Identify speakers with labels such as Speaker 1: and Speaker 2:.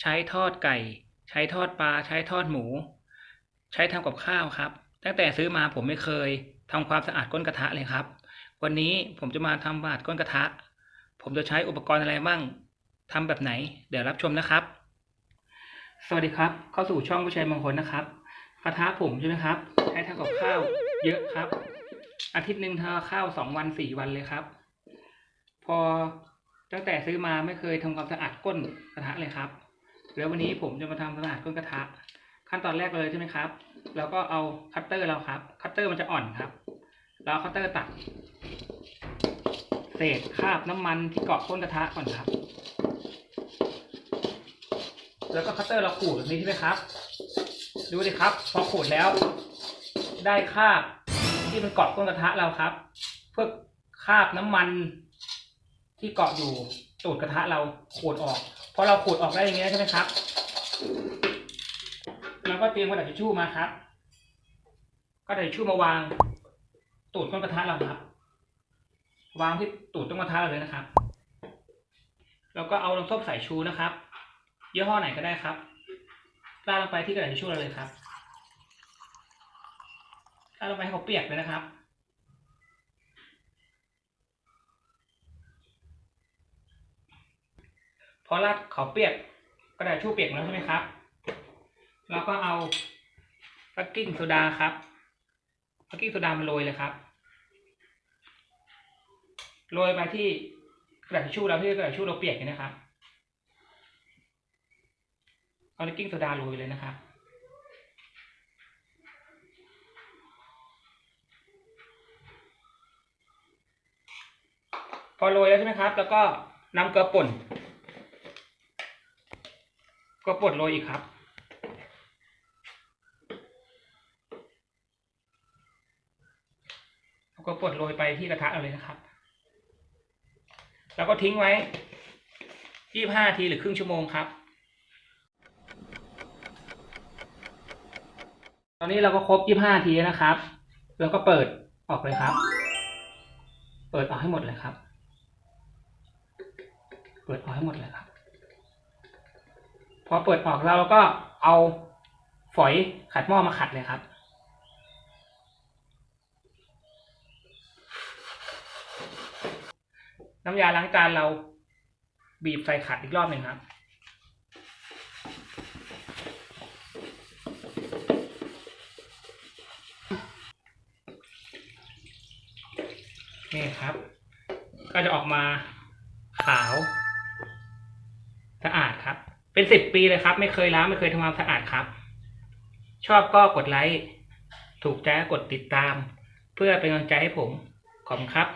Speaker 1: ใช้ทอดไก่ ใช้ทอดปลา ใช้ทอดหมู ใช้ทำกับข้าวครับ ตั้งแต่ซื้อมาผมไม่เคยทำความสะอาดก้นกระทะเลยครับ วันนี้ผมจะมาทำบาดก้นกระทะ ผมจะใช้อุปกรณ์อะไรบ้างทำแบบไหน เดี๋ยวรับชมนะครับ สวัสดีครับ เข้าสู่ช่องผู้ชายมงคลนะครับ กระทะผมใช่ไหมครับ ใช้ทำกับข้าว เยอะครับ อาทิตย์หนึ่งทำข้าวสองวันสี่วันเลยครับ พอตั้งแต่ซื้อมาไม่เคยทำความสะอาดก้นกระทะเลยครับ แล้ววันนี้ผมจะมาทำควาสะอาดก้นกระทะ ขั้นตอนแรกเลยใช่ไหมครับแล้วก็เอาคัตเตอร์เราครับ คัตเตอร์มันจะอ่อนครับ แล้วเอาคัตเตอร์ตัด เศษคราบน้ำมันที่เกาะก้นกระทะก่อนครับ แล้วก็คัตเตอร์เราขูดแบบนี้ใช่ไหมครับ ดูดิครับ พอขูดแล้ว ได้คราบที่มันเกาะก้นกระทะเราครับ เพื่อคราบน้ำมันที่เกาะอยู่ตูดกระทะเราขูดออก พอเราขูดออกได้อย่างเงี้ยใช่ไหมครับเราก็เตรียมกระดาษทิชชู่มาครับกระดาษทิชชู่มาวาง ตูดก้นกระทะเราครับ วางที่ตูดต้นกระทะเราเลยนะครับแล้วก็เอาน้ำส้มสายชูนะครับยี่ห้อไหนก็ได้ครับราดลงไปที่กระดาษทิชชู่เราเลยครับราดลงไปให้เขาเปียกเลยนะครับ พอราดเขาเปียกกระดาษชู่เปียกแล้วใช่ไหมครับแล้วก็เอาเบกกิ้งโซดาครับเบกกิ้งโซดามาโรยเลยครับ โรยไปที่กระดาษชู่เราที่กระดาษชู่เราเปียกนะครับ เอาเบกกิ้งโซดาโรยเลยนะครับพอโรยแล้วใช่ไหมครับ แล้วก็นำเกลือป่น ก็ปลดโรยอีกครับ ก็ปลดโรยไปที่กระทะเราเลยนะครับ แล้วก็ทิ้งไว้25ทีหรือครึ่งชั่วโมงครับ ตอนนี้เราก็ครบ25ทีแล้วนะครับ แล้วก็เปิดออกเลยครับ เปิดออกให้หมดเลยครับ เปิดออกให้หมดเลยครับ พอเปิดออกแล้วเราก็เอาฝอยขัดหม้อมาขัดเลยครับ น้ำยาล้างจานเราบีบใส่ขัดอีกรอบหนึ่งครับนี่ครับ ก็จะออกมาขาวสะอาดครับ เป็นสิบปีเลยครับ ไม่เคยล้างไม่เคยทำความสะอาดครับ ชอบก็กดไลค์ ถูกใจก็กดติดตาม เพื่อเป็นกำลังใจให้ผม ขอบคุณครับ